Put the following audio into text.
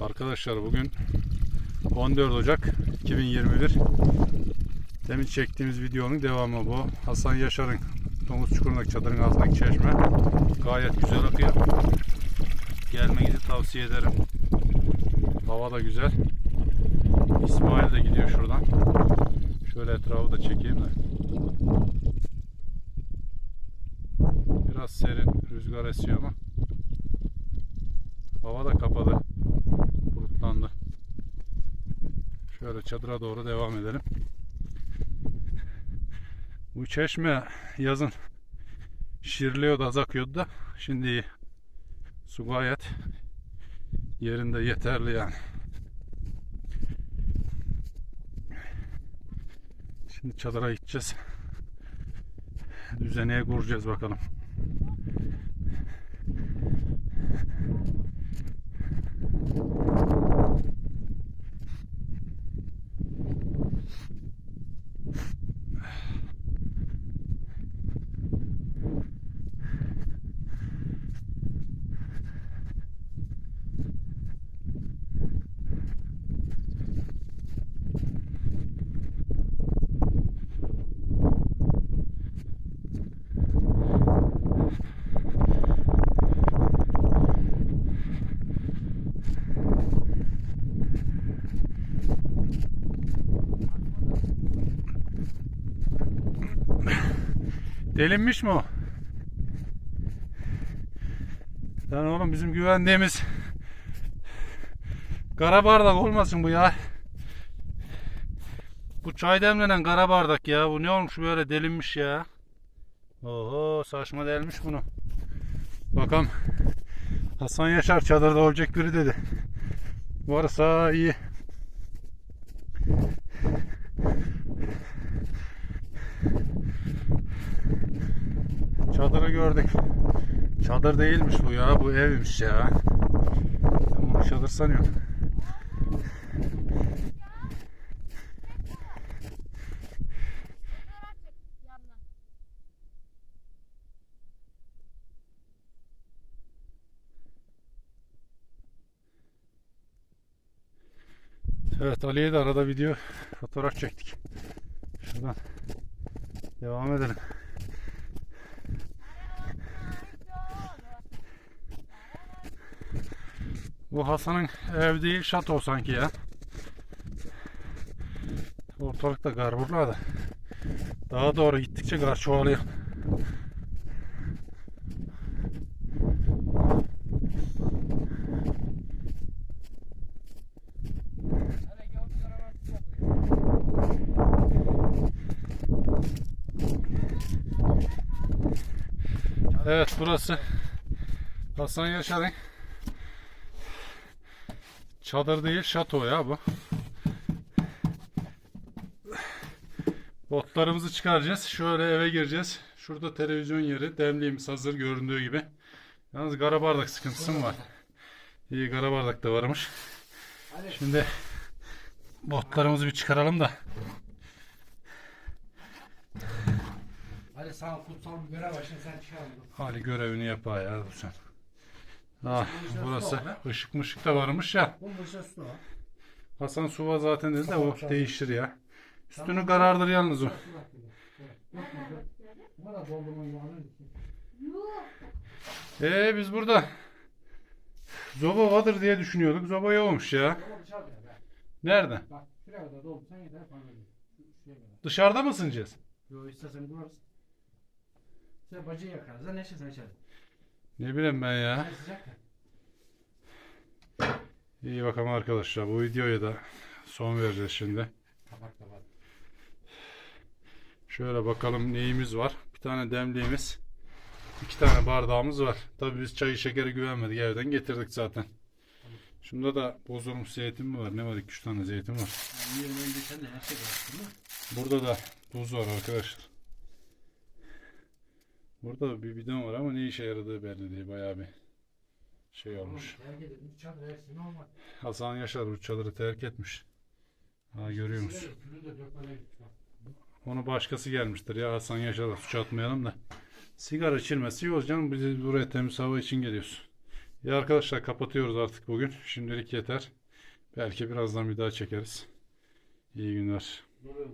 Arkadaşlar bugün 14 Ocak 2021 Demin çektiğimiz videonun devamı bu. Hasan Yaşar'ın Domuz Çukuru'ndaki çadırın altındaki çeşme gayet güzel akıyor. Gelmenizi tavsiye ederim. Hava da güzel. İsmail de gidiyor şuradan. Şöyle etrafı da çekeyim de. Biraz serin rüzgar esiyor ama hava da kapadı. Şöyle çadıra doğru devam edelim. Bu çeşme yazın şirliyordu, az akıyordu da şimdi. Su gayet yerinde yeterli yani. Şimdi çadıra gideceğiz. Düzeneye kuracağız bakalım. Delinmiş mi o? Lan oğlum bizim güvendiğimiz kara bardak olmasın bu ya. Bu çay demlenen kara bardak ya. Bu ne olmuş böyle delinmiş ya. Oho saçma delmiş bunu. Bakalım. Hasan Yaşar çadırda olacak biri dedi. Varsa iyi. Çadırı gördük. Çadır değilmiş bu ya. Bu evmiş ya. Ben bunu çadır sanıyorum. Evet Ali'ye de arada video fotoğraf çektik. Şuradan devam edelim. Bu Hasan'ın ev değil şato sanki ya. Ortalıkta kar burada da. Daha doğru gittikçe kar çoğalıyor. Evet burası Hasan Yaşar'ın Çadır değil şato ya bu. Botlarımızı çıkaracağız. Şöyle eve gireceğiz. Şurada televizyon yeri. Demliğimiz hazır göründüğü gibi. Yalnız kara bardak sıkıntısı mı var? İyi kara bardak da varmış. Şimdi botlarımızı bir çıkaralım da. Hadi sana kutsal bir görev başına sen çıkar. Hali görevini yap ya sen. Ah, burası ışık mışık da varmış ya. Hasan Suva zaten dedi de o değiştir ya. Üstünü karardır yalnız o. Yok? Yok. Ee biz burada zoba vardır diye düşünüyorduk. Zoba yokmuş ya. Nerede? Dışarıda mı ısınacağız? Yo istersen kurarız. Sen bacayı yakarız. Ha neşe sen içeri. Ne bileyim ben ya. İyi bakalım arkadaşlar. Bu videoya da son vereceğiz şimdi. Şöyle bakalım neyimiz var. Bir tane demliğimiz. iki tane bardağımız var. Tabii biz çayı şekeri güvenmedik. Evden getirdik zaten. Şunda da bozulmuş zeytin mi var? Ne var? 2-3 tane zeytin var. Şey? Burada da buz var arkadaşlar. Burada da bir bidon var ama ne işe yaradığı belli değil. Bayağı bir şey olmuş. Hasan Yaşar bu çadırı terk etmiş. Ha görüyor musun? Onu başkası gelmiştir ya Hasan Yaşar'a suç atmayalım da. Sigara içilmesi yok canım. Biz buraya temiz hava için geliyoruz. Ya arkadaşlar kapatıyoruz artık bugün. Şimdilik yeter. Belki birazdan bir daha çekeriz. İyi günler.